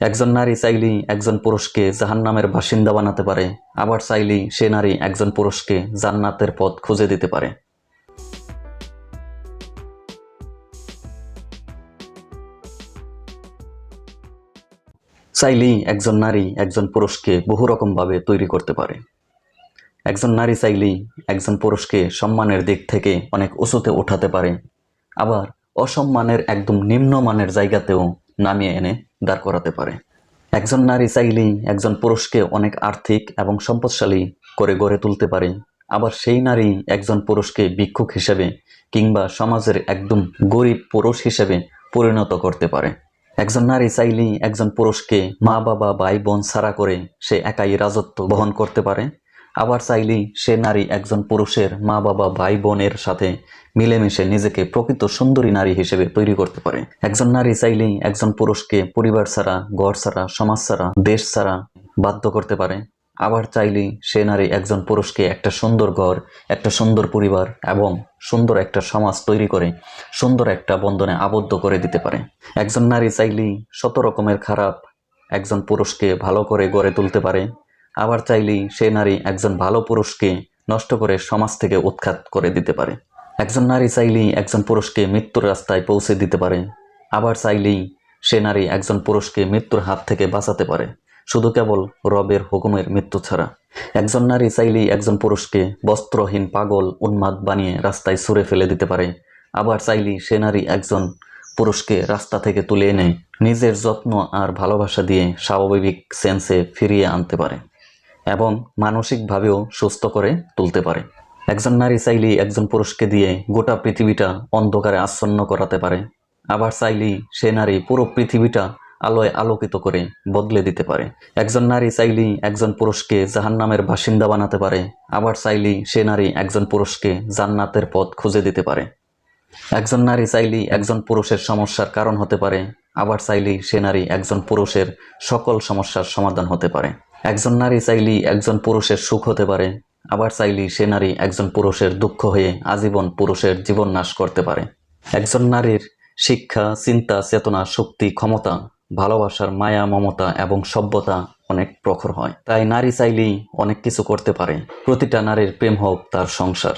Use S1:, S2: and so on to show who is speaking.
S1: একজন নারী চাইলেই একজন পুরুষকে জাহান্নামের বাসিন্দা বানাতে পারে, আবার চাইলেই সে নারী একজন পুরুষকে জান্নাতের পথ খুঁজে দিতে পারে। চাইলেই একজন নারী একজন পুরুষকে বহু রকমভাবে তৈরি করতে পারে। একজন নারী চাইলেই একজন পুরুষকে সম্মানের দিক থেকে অনেক উঁচুতে ওঠাতে পারে, আবার অসম্মানের একদম নিম্নমানের জায়গাতেও নামিয়ে এনে দাঁড় করাতে পারে। একজন নারী চাইলেই একজন পুরুষকে অনেক আর্থিক এবং সম্পদশালী করে গড়ে তুলতে পারে। আবার সেই নারী একজন পুরুষকে ভিক্ষুক হিসেবে কিংবা সমাজের একদম গরিব পুরুষ হিসেবে পরিণত করতে পারে। একজন নারী চাইলেই একজন পুরুষকে মা বাবা ভাই বোন ছাড়া করে সে একাই রাজত্ব বহন করতে পারে। আবার চাইলেই সে নারী একজন পুরুষের মা বাবা ভাই বোনের সাথে মিলেমিশে নিজেকে প্রকৃত সুন্দরী নারী হিসেবে তৈরি করতে পারে। একজন নারী চাইলেই একজন পুরুষকে পরিবার ছাড়া, ঘর ছাড়া, সমাজ ছাড়া, দেশ ছাড়া বাধ্য করতে পারে। আবার চাইলেই সে নারী একজন পুরুষকে একটা সুন্দর ঘর, একটা সুন্দর পরিবার এবং সুন্দর একটা সমাজ তৈরি করে, সুন্দর একটা বন্ধনে আবদ্ধ করে দিতে পারে। একজন নারী চাইলেই শত রকমের খারাপ একজন পুরুষকে ভালো করে গড়ে তুলতে পারে। আবার চাইলেই সে নারী একজন ভালো পুরুষকে নষ্ট করে সমাজ থেকে উৎখাত করে দিতে পারে। একজন নারী চাইলেই একজন পুরুষকে মৃত্যুর রাস্তায় পৌঁছে দিতে পারে। আবার চাইলেই সে নারী একজন পুরুষকে মৃত্যুর হাত থেকে বাঁচাতে পারে। শুধু কেবল রবের হুকুমের মৃত্যু ছাড়া। একজন নারী চাইলেই একজন পুরুষকে বস্ত্রহীন পাগল, উন্মাদ বানিয়ে রাস্তায় ছুঁড়ে ফেলে দিতে পারে। আবার চাইলেই সে নারী একজন পুরুষকে রাস্তা থেকে তুলে এনে নিজের যত্ন আর ভালোবাসা দিয়ে স্বাভাবিক সেন্সে ফিরিয়ে আনতে পারে। এবং মানসিকভাবেও সুস্থ করে তুলতে পারে। একজন নারী চাইলেই একজন পুরুষকে দিয়ে গোটা পৃথিবীটা অন্ধকারে আচ্ছন্ন করাতে পারে। আবার চাইলেই সে নারী পুরো পৃথিবীটা আলোয় আলোকিত করে বদলে দিতে পারে। একজন নারী চাইলেই একজন পুরুষকে জাহান্নামের বাসিন্দা বানাতে পারে। আবার চাইলেই সে নারী একজন পুরুষকে জান্নাতের পথ খুঁজে দিতে পারে। একজন নারী চাইলেই একজন পুরুষের সমস্যার কারণ হতে পারে। আবার চাইলেই সে নারী একজন পুরুষের সকল সমস্যার সমাধান হতে পারে। একজন নারী চাইলেই একজন পুরুষের সুখ হতে পারে, আবার চাইলেই সে নারী একজন পুরুষের দুঃখ হয়ে আজীবন পুরুষের জীবন নাশ করতে পারে। একজন নারীর শিক্ষা, চিন্তা, চেতনা, শক্তি, ক্ষমতা, ভালোবাসার মায়া, মমতা এবং সভ্যতা অনেক প্রখর হয়। তাই নারী চাইলেই অনেক কিছু করতে পারে। প্রতিটা নারীর প্রেম হোক তার সংসার।